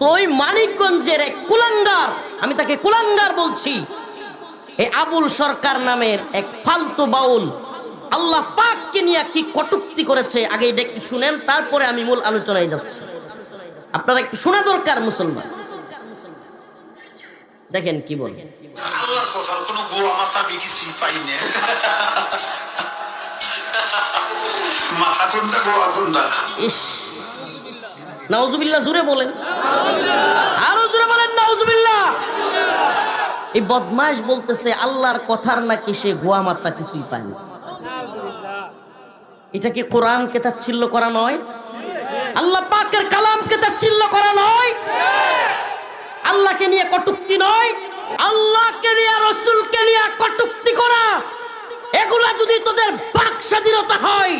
ওই মানিকগঞ্জের এক কুলাঙ্গার আমি তাকে কুলাঙ্গার বলছি এই আবুল সরকার নামের এক ফালতু বাউল। আল্লাহ পাককে নিয়ে কি কটুক্তি করেছে আগে এটা একটু শুনেন তারপরে আমি মূল আলোচনায় যাচ্ছি। আপনারা একটু শোনা দরকার মুসলমান। দেখেন কি বলেন আল্লাহর কথার কোনো গোয়া মাথা আমি পাই না মাথা কোনটা গোয়া কোনটা? ইস। নাউজুবিল্লাহ জুড়ে বলেন। আরও জুড়ে বলেন, নাউজুবিল্লাহ। এই বদমাশ বলতেছে, আল্লাহর কথার নাকি সে গোয়া মাত্রা কিছুই পায়নি। এটা কি কোরআনকে তাচ্ছিল্য করা নয়? আল্লাহ পাকের কালাম কালামকে তাচ্ছিল্য করা নয়? আল্লাহকে নিয়ে কটুক্তি নয়? আল্লাহকে নিয়ে, রসুলকে নিয়ে কটুক্তি করা? এগুলা যদি তোদের বাক স্বাধীনতা হয়,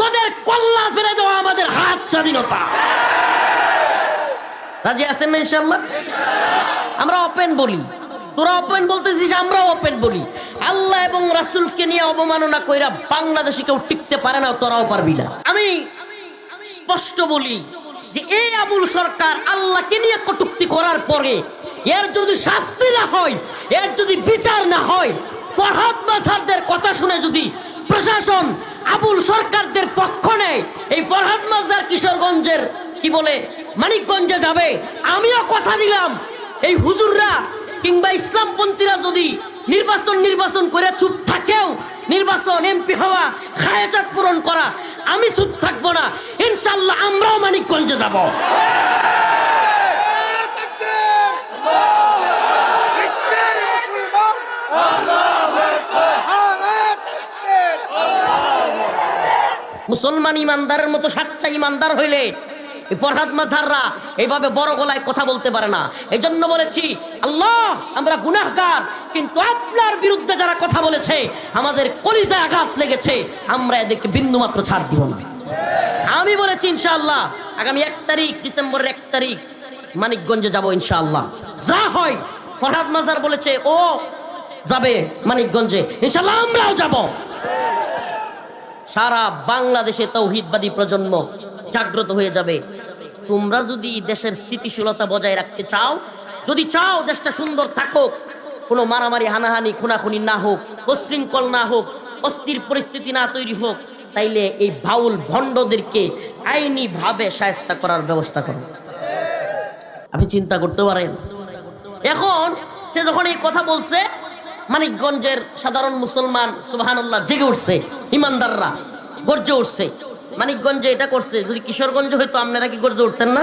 তোদের কল্লা ফেলে দেওয়া আমাদের হাত স্বাধীনতা। রাজি আছেন না ইনশাল্লাহ আমরা ওপেন বলি। তোরা ওপেন বলতেছিস, আমরাও ওপেন বলি। আল্লাহ এবং রাসূলকে নিয়ে অবমাননা কইরা বাংলাদেশে কেউ টিকতে পারে না, তোরাও পারবি না। আমি স্পষ্ট বলি যে এই আবুল সরকার আল্লাহকে নিয়ে কটুক্তি করার পরে এর যদি শাস্তি না হয়, এর যদি বিচার না হয়, ফরহাদ মাঝারদের কথা শুনে যদি প্রশাসন আবুল সরকারদের পক্ষ নেয়, এই ফরহাদ মাজার কিশোরগঞ্জের কি বলে? মানিকগঞ্জে যাবে। আমিও কথা দিলাম। এই হুজুররা কিংবা ইসলামপন্থীরা যদি নির্বাচন নির্বাচন করে চুপ থাকেও, নির্বাচন এমপি হওয়া খায়াচাত পূরণ করা, আমি চুপ থাকব না। ইনশাল্লাহ আমরাও মানিকগঞ্জে যাব। মুসলমান ইমানদারের মতো সাচ্চা ইমানদার হইলে ফরহাদ মাঝাররা এইভাবে বড় গলায় কথা বলতে পারে না। এই জন্য বলেছি, আল্লাহ, আমরা গুনাহগার, কিন্তু আপনার বিরুদ্ধে যারা কথা বলেছে, আমাদের কলিজায় আঘাত লেগেছে, আমরা এদেরকে বিন্দু মাত্র ছাড় দিব না। আমি বলেছি, ইনশাআল্লাহ, আগামী এক তারিখ, ডিসেম্বরের এক তারিখ, মানিকগঞ্জে যাব, ইনশাআল্লাহ। যা হয়, ফরহাদ মাজার বলেছে, ও যাবে মানিকগঞ্জে, ইনশাআল্লাহ আমরাও যাব। সারা বাংলাদেশে তৌহিদবাদী প্রজন্ম জাগ্রত হয়ে যাবে। তোমরা যদি দেশের স্থিতিশীলতা বজায় রাখতে চাও, যদি চাও দেশটা সুন্দর থাকুক, কোনো মারামারি, হানাহানি, খুনাখুনি না হোক, উশৃঙ্খল না হোক, অস্থির পরিস্থিতি না তৈরি হোক, তাইলে এই বাউল ভণ্ডদেরকে আইনি ভাবে সায়স্তা করার ব্যবস্থা করো। আপনি চিন্তা করতে পারেন। এখন সে যখন এই কথা বলছে, মানিকগঞ্জের সাধারণ মুসলমান সুবাহান্লাহ জেগে উঠছে, ইমানদাররা, গর্জে উঠছে। মানিকগঞ্জে এটা করছে যদি কিশোরগঞ্জ হইতো আপনারা কি করছে উঠতেন না?